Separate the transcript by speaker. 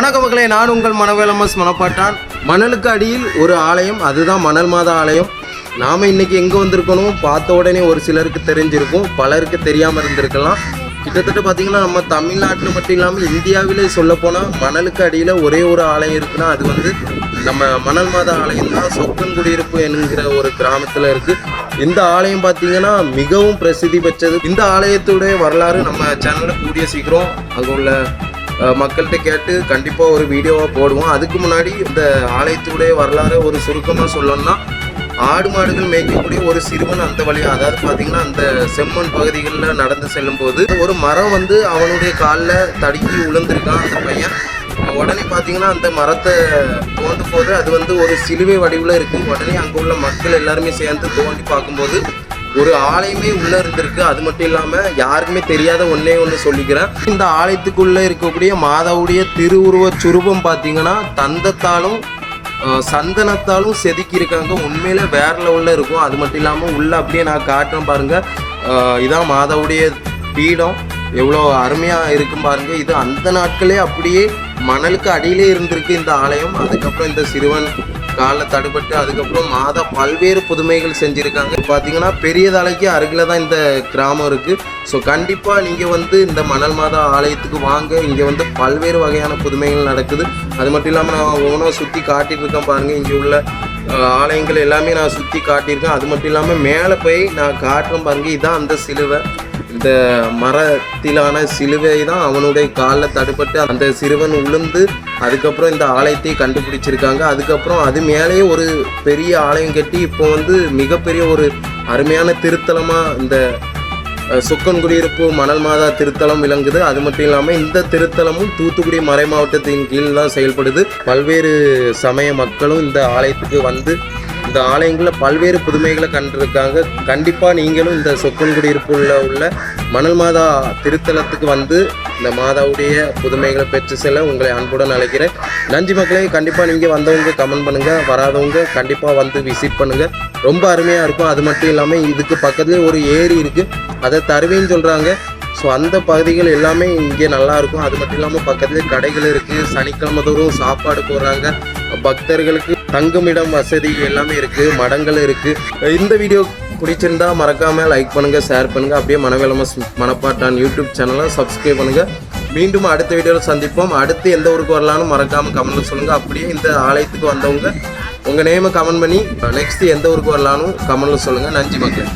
Speaker 1: வணக்க மக்களே நான் உங்கள் மனவேலமஸ் மனப்பாட்டான் மணலுக்கு அடியில் ஒரு ஆலயம் அதுதான் மணல் மாதா ஆலயம். நாம் இன்னைக்கு எங்கே வந்திருக்கணும்? பார்த்த உடனே ஒரு சிலருக்கு தெரிஞ்சிருக்கும் பலருக்கு தெரியாமல் இருந்திருக்கலாம். கிட்டத்தட்ட பார்த்தீங்கன்னா நம்ம தமிழ்நாட்டில் மட்டும் இல்லாமல் இந்தியாவிலே சொல்லப்போனால் மணலுக்கு அடியில் ஒரே ஒரு ஆலயம் இருக்குன்னா அது வந்து நம்ம மணல் மாதா ஆலயம் தான். சொக்கன் குடியிருப்பு என்கிற ஒரு கிராமத்தில் இருக்குது இந்த ஆலயம் பார்த்தீங்கன்னா மிகவும் பிரசித்தி பெற்றது. இந்த ஆலயத்துடைய வரலாறு நம்ம சேனலில் கூடிய சீக்கிரம் அங்கே உள்ள மக்கள்கிட்ட கேட்டு கண்டிப்பாக ஒரு வீடியோவாக போடுவோம். அதுக்கு முன்னாடி இந்த ஆலயத்துடைய வரலாறு ஒரு சுருக்கமாக சொல்லணும்னா ஆடு மாடுகள் மேய்க்கக்கூடிய ஒரு சிறுவன் அந்த வழியாக அதாவது பார்த்தீங்கன்னா அந்த செம்மண் பகுதிகளில் நடந்து செல்லும்போது ஒரு மரம் வந்து அவனுடைய காலில் தடுக்கி விழுந்திருக்கான் அந்த பையன். உடனே பார்த்தீங்கன்னா அந்த மரத்தை தோண்டும் போது அது வந்து ஒரு சிலுவை வடிவில் இருக்குது உடனே அங்கே உள்ள மக்கள் எல்லாருமே சேர்ந்து தோண்டி பார்க்கும்போது ஒரு ஆலயமே உள்ள இருந்திருக்கு. அது மட்டும் இல்லாம யாருக்குமே தெரியாத ஒன்னே ஒன்று சொல்லிக்கிறேன். இந்த ஆலயத்துக்குள்ள இருக்கக்கூடிய மாதாவுடைய திருவுருவ சுரூபம் பார்த்தீங்கன்னா தந்தத்தாலும் சந்தனத்தாலும் செதுக்கி இருக்காங்க உண்மையில வேற லெவல்ல இருக்கும். அது மட்டும் இல்லாம உள்ள அப்படியே நான் காட்டுறேன் பாருங்க. இதான் மாதாவுடைய பீடம். எவ்வளோ அருமையாக இருக்கும் பாருங்க. இது அந்த நாட்களே அப்படியே மணலுக்கு அடியிலே இருந்திருக்கு இந்த ஆலயம். அதுக்கப்புறம் இந்த சிறுவன் காலில் தடுபட்டு அதுக்கப்புறம் மாதா பல்வேறு புதுமைகள் செஞ்சுருக்காங்க. பார்த்தீங்கன்னா பெரிய தலைக்கு அருகில் தான் இந்த கிராமம் இருக்குது ஸோ கண்டிப்பாக நீங்கள் வந்து இந்த மணல் மாதா ஆலயத்துக்கு வாங்க. இங்கே வந்து பல்வேறு வகையான புதுமைகள் நடக்குது. அது மட்டும் இல்லாமல் நான் ஓனாக சுற்றி காட்டிட்டு இருக்கேன் பாருங்கள் இங்கே உள்ள ஆலயங்கள் எல்லாமே நான் சுற்றி காட்டியிருக்கேன். அது மட்டும் இல்லாமல் மேலே போய் நான் காட்டுறேன் பாருங்கள் இதான் அந்த சிலுவை. இந்த மரத்திலான சிலுவை தான் அவனுடைய காலில் தடுப்பட்டு அந்த சிறுவன் உளுந்து அதுக்கப்புறம் இந்த ஆலயத்தை கண்டுபிடிச்சிருக்காங்க. அதுக்கப்புறம் அது மேலேயே ஒரு பெரிய ஆலயம் கட்டி இப்போ வந்து மிகப்பெரிய ஒரு அருமையான திருத்தலமாக இந்த சுக்கன் குடியிருப்பு மணல் மாதா திருத்தலம் விளங்குது. அது மட்டும் இல்லாமல் இந்த திருத்தலமும் தூத்துக்குடி மறை மாவட்டத்தின் கீழ் தான் செயல்படுது. பல்வேறு சமய மக்களும் இந்த ஆலயத்துக்கு வந்து இந்த ஆலயங்களில் பல்வேறு புதுமைகளை கண்டிருக்காங்க. கண்டிப்பாக நீங்களும் இந்த சொக்கன் உள்ள மணல் மாதா திருத்தலத்துக்கு வந்து இந்த மாதாவுடைய புதுமைகளை பெற்று செல்ல உங்களை அன்புடன் அழைக்கிறேன். நன்றி மக்களே கண்டிப்பாக நீங்கள் வந்தவங்க கமெண்ட் பண்ணுங்கள் வராதவங்க கண்டிப்பாக வந்து விசிட் பண்ணுங்கள் ரொம்ப அருமையாக இருக்கும். அது மட்டும் இல்லாமல் இதுக்கு பக்கத்துலேயே ஒரு ஏரி இருக்குது அதை தருவேன்னு சொல்கிறாங்க ஸோ அந்த பகுதிகள் எல்லாமே இங்கே நல்லாயிருக்கும் அது மட்டும் இல்லாமல் பக்கத்துலேயே கடைகள் இருக்குது சனிக்கிழமை தோறும் சாப்பாடு போடுறாங்க. பக்தர்களுக்கு தங்குமிடம் வசதி எல்லாமே இருக்குது மடங்கள் இருக்குது இந்த வீடியோ பிடிச்சிருந்தா மறக்காமல் லைக் பண்ணுங்கள் ஷேர் பண்ணுங்கள் அப்படியே மனவேலமஸ் மனப்பாட்டான் யூடியூப் சேனலை சப்ஸ்கிரைப் பண்ணுங்கள் மீண்டும் அடுத்த வீடியோவில் சந்திப்போம். அடுத்து எந்த ஊருக்கு வரலாம்னு மறக்காமல் கமெண்ட்டில் சொல்லுங்கள் அப்படியே இந்த ஆலயத்துக்கு வந்தவங்க உங்கள் நேமை கமெண்ட் பண்ணி நெக்ஸ்ட் எந்த ஊருக்கு வரலாம்னு கமெண்ட்டில் சொல்லுங்கள் நன்றி மக்கள்.